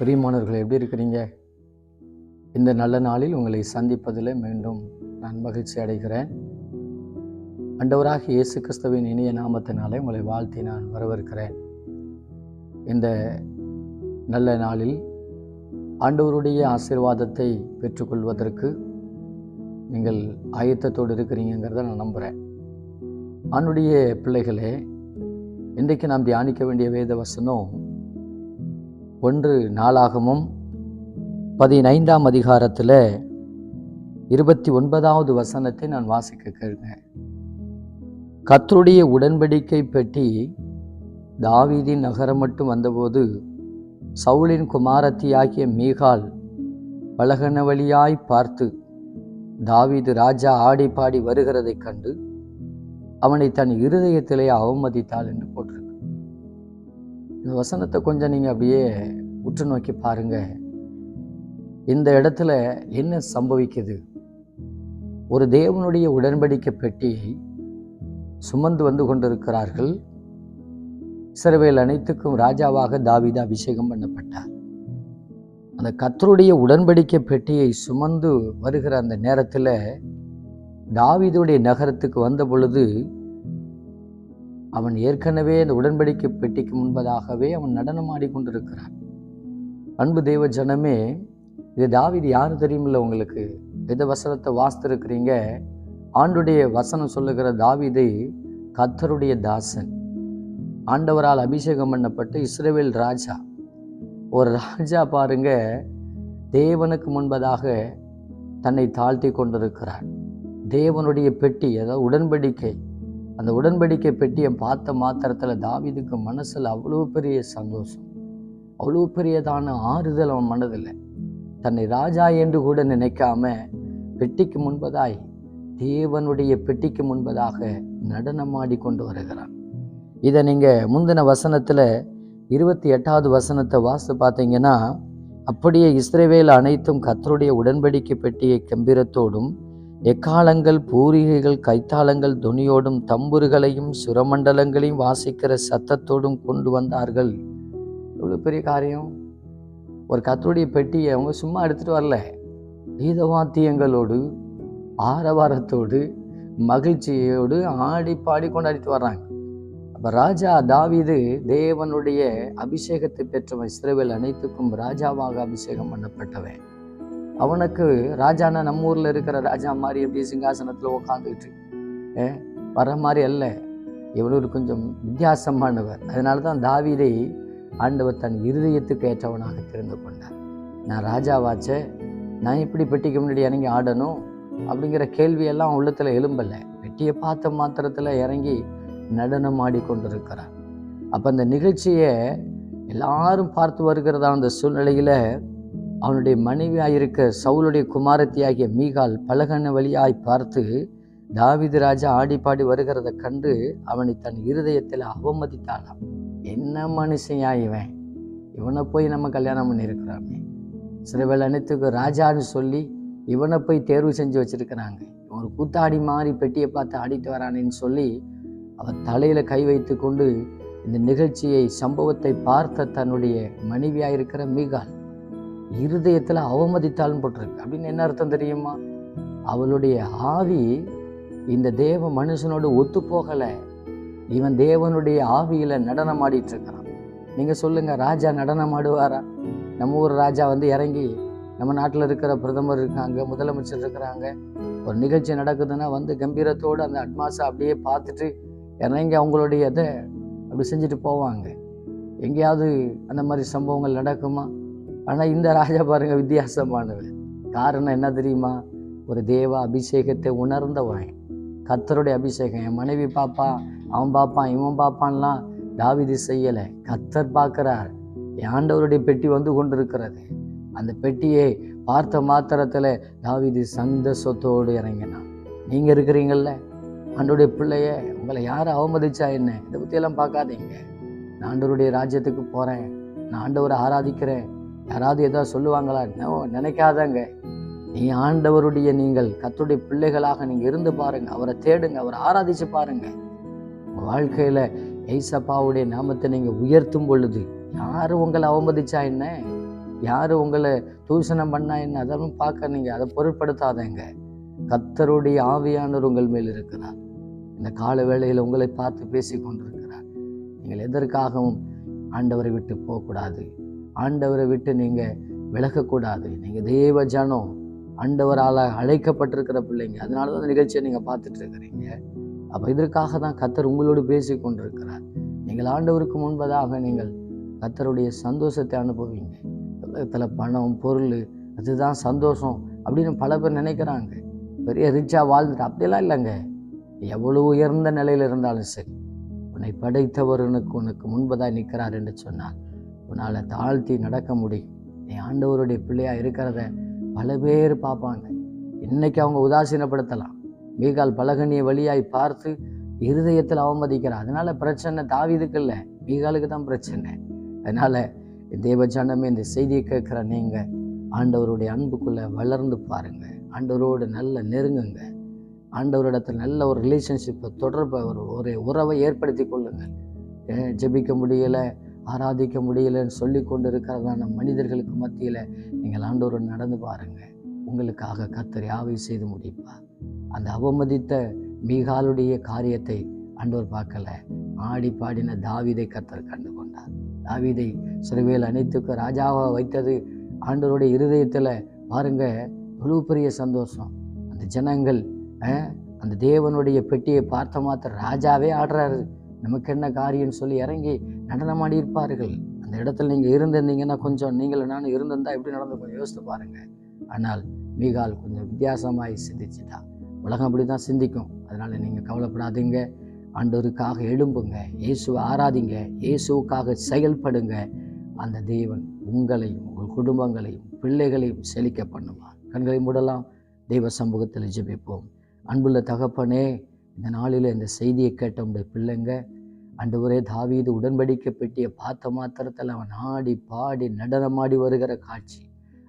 பிரியமானவர்கள் எப்படி இருக்கிறீங்க? இந்த நல்ல நாளில் உங்களை சந்திப்பதில் மீண்டும் நான் மகிழ்ச்சி அடைகிறேன். அண்டவராக இயேசு கிறிஸ்துவின் இனிய நாமத்தினாலே உங்களை வாழ்த்தி நான் வரவிருக்கிறேன் இந்த நல்ல நாளில் ஆண்டவருடைய ஆசீர்வாதத்தை பெற்றுக்கொள்வதற்கு நீங்கள் ஆயத்தத்தோடு இருக்கிறீங்கிறத நான் நம்புகிறேன் ஆணுடைய பிள்ளைகளே இன்றைக்கு நாம் தியானிக்க வேண்டிய வேத வசனம் ஒன்று நாளாகமும் பதினைந்தாம் அதிகாரத்தில் இருபத்தி ஒன்பதாவது வசனத்தை நான் வாசிக்க கேளுங்க கத்தருடைய உடன்படிக்கை பெட்டி தாவீதின் நகரம் மட்டும் வந்தபோது சவுளின் குமாரத்தியாகிய மீகால் பலகன வழியாய் பார்த்து தாவீது ராஜா ஆடி பாடி வருகிறதைக் கண்டு அவனை தன் இருதயத்திலே அவமதித்தாள் என்று போட்டிருக்கு இந்த வசனத்தை கொஞ்சம் நீங்கள் அப்படியே உற்று நோக்கி பாருங்கள் இந்த இடத்துல என்ன சம்பவிக்குது? ஒரு தேவனுடைய உடன்படிக்கை பெட்டியை சுமந்து வந்து கொண்டிருக்கிறார்கள். இஸ்ரவேல் அனைத்துக்கும் ராஜாவாக தாவிதா அபிஷேகம் பண்ணப்பட்டார். அந்த கத்தருடைய உடன்படிக்கை பெட்டியை சுமந்து வருகிற அந்த நேரத்தில் தாவிதுடைய நகரத்துக்கு வந்த பொழுது அவன் ஏற்கனவே அந்த உடன்படிக்கை பெட்டிக்கு முன்பதாகவே அவன் நடனம் ஆடிக்கொண்டிருக்கிறான். அன்பு தெய்வ ஜனமே இது தாவீது யார் தெரியுமில்ல உங்களுக்கு? எந்த வசனத்தை வாசித்திருக்கிறீங்க? ஆண்டுடைய வசனம் சொல்லுகிற தாவீதை கத்தருடைய தாசன். ஆண்டவரால் அபிஷேகம் பண்ணப்பட்ட இஸ்ரேவேல் ராஜா. ஒரு ராஜா பாருங்க தேவனுக்கு முன்பதாக தன்னை தாழ்த்தி கொண்டிருக்கிறான் தேவனுடைய பெட்டி அதாவது உடன்படிக்கை. அந்த உடன்படிக்கை பெட்டியை பார்த்த மாத்திரத்தில் தாவிதுக்கு மனசில் அவ்வளோ பெரிய சந்தோஷம். அவ்வளோ பெரியதான ஆறுதல் அவன் மனதில். தன்னை ராஜா என்று கூட நினைக்காம பெட்டிக்கு முன்பதாய் தேவனுடைய பெட்டிக்கு முன்பதாக நடனமாடி கொண்டு வருகிறான். இதை நீங்கள் முந்தின வசனத்தில் இருபத்தி எட்டாவது வசனத்தை வாசித்து பார்த்தீங்கன்னா அப்படியே இஸ்ரேவேல் அனைத்தும் கத்தருடைய உடன்படிக்கை பெட்டியை கம்பீரத்தோடும் எக்காலங்கள் பூரிகைகள் கைத்தாளங்கள் துணியோடும் தம்புருகளையும் சுரமண்டலங்களையும் வாசிக்கிற சத்தத்தோடும் கொண்டு வந்தார்கள். இவ்வளோ பெரிய காரியம். ஒரு கத்தருடைய பெட்டியை அவங்க சும்மா எடுத்துகிட்டு வரல. கீதவாத்தியங்களோடு ஆரவாரத்தோடு மகிழ்ச்சியோடு ஆடி பாடி கொண்டாடிட்டு வர்றாங்க. அப்போ ராஜா தாவிது தேவனுடைய அபிஷேகத்தை பெற்றவன். இஸ்ரேவேல் அனைத்துக்கும் ராஜாவாக அபிஷேகம் பண்ணப்பட்டவன். அவனுக்கு ராஜானா நம்ம ஊரில் இருக்கிற ராஜா மாதிரி எப்படி சிங்காசனத்தில் உக்காந்துக்கிட்டு ஏ வர மாதிரி அல்ல. இவனூர் கொஞ்சம் வித்தியாசமானவர். அதனால தான் தாவீதை ஆண்டவர் தன் இருதயத்துக்கு ஏற்றவனாக தெரிந்து கொண்டார். நான் ராஜாவாச்சே நான் எப்படி பெட்டிக்கு முன்னாடி இறங்கி ஆடணும் அப்படிங்கிற கேள்வியெல்லாம் உள்ளத்தில் எழும்பலை. பெட்டியை பார்த்த மாத்திரத்தில் இறங்கி நடனம் ஆடிக்கொண்டிருக்கிறார். அப்போ அந்த நிகழ்ச்சியை எல்லாரும் பார்த்து வருகிறதா அந்த சூழ்நிலையில் அவனுடைய மனைவியாக இருக்க சவுளுடைய குமாரத்தியாகிய மீகால் பலகன வழியாய் பார்த்து தாவிது ராஜா ஆடி பாடி வருகிறத கண்டு அவனை தன் இருதயத்தில் அவமதித்தாளாம். என்ன மனுஷன் இவன்? இவனை போய் நம்ம கல்யாணம் பண்ணியிருக்கிறாமே. சிறுவேல் அனைத்துக்கு ராஜான்னு சொல்லி இவனை போய் தேர்வு செஞ்சு வச்சிருக்கிறாங்க. ஒரு கூத்தாடி மாறி பெட்டியை பார்த்து ஆடிட்டு வரானேன்னு சொல்லி அவன் தலையில் கை வைத்து கொண்டு இந்த நிகழ்ச்சியை சம்பவத்தை பார்த்த தன்னுடைய மனைவியாக இருக்கிற மீகால் இருதயத்தில் அவமதித்தாலும் போட்டிருக்கு. அப்படின்னு என்ன அர்த்தம் தெரியுமா? அவளுடைய ஆவி இந்த தேவ மனுஷனோடு ஒத்து போகலை. இவன் தேவனுடைய ஆவியில் நடனம் ஆடிட்டு இருக்கிறான். நீங்கள் சொல்லுங்கள் ராஜா நடனம் ஆடுவாரா? நம்ம ஊர் ராஜா வந்து இறங்கி நம்ம நாட்டில் இருக்கிற பிரதமர் இருக்காங்க முதலமைச்சர் இருக்கிறாங்க. ஒரு நிகழ்ச்சி நடக்குதுன்னா வந்து கம்பீரத்தோடு அந்த அட்மாஸை அப்படியே பார்த்துட்டு இறங்கி அவங்களுடைய இதை அப்படி செஞ்சுட்டு போவாங்க. எங்கேயாவது அந்த மாதிரி சம்பவங்கள் நடக்குமா? ஆனால் இந்த ராஜா பாருங்க வித்தியாசமானவன் காரணம் என்ன தெரியுமா? ஒரு தேவ அபிஷேகத்தை உணர்ந்தவன் கத்தருடைய அபிஷேகம் என் மனைவி பாப்பா அவன் பார்ப்பான் இவன் பார்ப்பான்லாம் தாவிது செய்யலை. கத்தர் பார்க்குறார். ஆண்டவருடைய பெட்டி வந்து கொண்டிருக்கிறது. அந்த பெட்டியை பார்த்த மாத்திரத்தில் தாவிது சந்தோஷத்தோடு இறங்கினான். நீங்கள் இருக்கிறீங்கள்ல ஆண்டோடைய பிள்ளைய உங்களை யார் அவமதிச்சா என்ன? இதை பற்றியெல்லாம் பார்க்காதீங்க. நான் ஆண்டவருடைய ராஜ்யத்துக்கு போகிறேன் நான் ஆண்டவரை ஆராதிக்கிறேன். யாராவது ஏதாவது சொல்லுவாங்களா? நினைக்காதங்க. நீ ஆண்டவருடைய நீங்கள் கத்துடைய பிள்ளைகளாக நீங்கள் இருந்து பாருங்க. அவரை தேடுங்க அவரை ஆராதிச்சு பாருங்க. உங்கள் வாழ்க்கையில் ஏசப்பாவுடைய நாமத்தை நீங்கள் உயர்த்தும் பொழுது யார் உங்களை அவமதிச்சா என்ன? யார் உங்களை தூஷணம் பண்ணா என்ன? அதெல்லாம் பார்க்க நீங்கள் அதை பொருட்படுத்தாதேங்க. கத்தருடைய ஆவியானவர் உங்கள் மேல் இருக்கிறார். இந்த கால வேளையில் உங்களை பார்த்து பேசி கொண்டிருக்கிறார் நீங்கள் எதற்காகவும் ஆண்டவரை விட்டு போகக்கூடாது. ஆண்டவரை விட்டு நீங்கள் விலகக்கூடாது. நீங்கள் தேவ ஜனம் ஆண்டவரால் அழைக்கப்பட்டிருக்கிற பிள்ளைங்க. அதனால தான் நிகழ்ச்சியை நீங்கள் பார்த்துட்டு இருக்கிறீங்க அப்போ இதற்காக தான் கத்தர் உங்களோடு பேசி கொண்டிருக்கிறார் நீங்கள் ஆண்டவருக்கு முன்பதாக நீங்கள் கத்தருடைய சந்தோஷத்தை அனுபவிங்க. உலகத்தில் பணம் பொருள் அதுதான் சந்தோஷம் அப்படின்னு பல பேர் நினைக்கிறாங்க. பெரிய ரிச்சாக வாழ்ந்துட்டு அப்படிலாம் இல்லைங்க. எவ்வளோ உயர்ந்த நிலையில் இருந்தாலும் சரி. உன்னை படைத்தவர் உனக்கு உனக்கு முன்பதாக நிற்கிறார் என்று சொன்னார் உன்னால் தாழ்த்தி நடக்க முடியும். நீ ஆண்டவருடைய பிள்ளையாக இருக்கிறத பல பேர் பார்ப்பாங்க. இன்னைக்கு அவங்க உதாசீனப்படுத்தலாம். மீகால் பலகனிய வழியாய் பார்த்து இருதயத்தில் அவமதிக்கிறார். அதனால் பிரச்சனை தாவிதுக்கு இல்லை. மீகாலுக்கு தான் பிரச்சனை. அதனால் தேவச்சாண்டமே இந்த செய்தியை கேட்குற நீங்க ஆண்டவருடைய அன்புக்குள்ளே வளர்ந்து பாருங்கள் ஆண்டவரோடு நல்ல நெருங்குங்க. ஆண்டவரிடத்தில் நல்ல ஒரு ரிலேஷன்ஷிப்பை தொடர்பை ஒரு ஒரு உறவை ஏற்படுத்தி கொள்ளுங்கள் ஜபிக்க ஜெபிக்க முடியலை. ஆராதிக்க முடியலைன்னு சொல்லி கொண்டு இருக்கிறதான மனிதர்களுக்கு மத்தியில் நீங்கள் ஆண்டோரும் நடந்து பாருங்க. உங்களுக்காக கத்தர் யாவை செய்து முடிப்பார். அந்த அவமதித்த மீகாலுடைய காரியத்தை அண்டோர் பார்க்கல. ஆடி பாடின தாவிதை கத்தர் கண்டு கொண்டார். தாவிதை சிறுவையில் அனைத்துக்கு ராஜாவாக வைத்தது ஆண்டோருடைய இருதயத்தில் பாருங்க இவ்வளவு பெரிய சந்தோஷம். அந்த ஜனங்கள் அந்த தேவனுடைய பெட்டியை பார்த்த மாத்திர ராஜாவே ஆடுறாரு. நமக்கு என்ன காரியம்னு சொல்லி இறங்கி நடனமாடி இருப்பார்கள். அந்த இடத்துல நீங்கள் இருந்திருந்தீங்கன்னா கொஞ்சம் நீங்களும் நான் இருந்திருந்தா எப்படி நடந்து கொஞ்சம் யோசித்து பாருங்கள் ஆனால் மீகால் கொஞ்சம் வித்தியாசமாய் சிந்திச்சிட்டா. உலகம் அப்படி தான் சிந்திக்கும். அதனால் நீங்கள் கவலைப்படாதீங்க. ஆண்டவருக்காக எழும்புங்க. இயேசுவை ஆராதிங்க. இயேசுவுக்காக செயல்படுங்க. அந்த தேவன் உங்களையும் உங்கள் குடும்பங்களையும் பிள்ளைகளையும் செழிக்க பண்ணுவார். கண்களை மூடலாம். தெய்வ சமூகத்தில் ஜெபிப்போம். அன்புள்ள தகப்பனே இந்த நாளில் இந்த செய்தியை கேட்ட உடைய பிள்ளைங்க ஆண்டவரே தாவீது உடன்படிக்கை பெட்டியை பார்த்த மாத்திரத்தில் அவன் ஆடி பாடி நடனமாடி வருகிற காட்சி.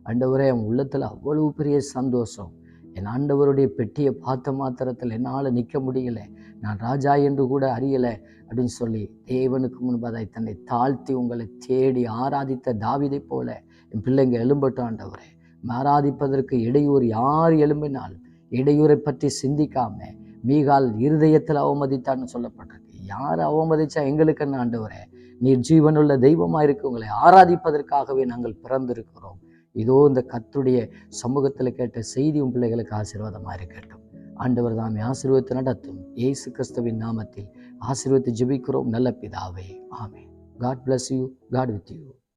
ஆண்டவரே அவன் உள்ளத்தில் அவ்வளவு பெரிய சந்தோஷம். என் ஆண்டவருடைய பெட்டியை பார்த்த மாத்திரத்தில் என்னால் நிற்க முடியல. நான் ராஜா என்று கூட அறியலை அப்படின்னு சொல்லி தேவனுக்கு முன்பதாய் தன்னை தாழ்த்தி உங்களை தேடி ஆராதித்த தாவிதை போல என் பிள்ளைங்க எழும்பட்டும் ஆண்டவரே. ஆராதிப்பதற்கு இடையூறு யார் எழும்பினாலும் இடையூரை பற்றி சிந்திக்காம மீகால் இருதயத்தில் அவமதித்தான்னு சொல்லப்பட்டது யார் அவமதிச்சா எங்களுக்கு என்ன ஆண்டவரே? நீர் ஜீவனுள்ள தெய்வமாயிருக்கு உங்களை ஆராதிப்பதற்காகவே நாங்கள் பிறந்திருக்கிறோம். இதோ இந்த கத்துடைய சமூகத்தில் கேட்ட செய்தி உன் பிள்ளைகளுக்கு ஆசீர்வாதமாக இருக்கட்டும். ஆண்டவர் தாமே ஆசீர்வத்தை நடத்தும். ஏசு கிறிஸ்துவின் நாமத்தில் ஆசீர்வத்தை ஜெபிக்கிறோம். நல்ல பிதாவே. ஆமே God bless you God with you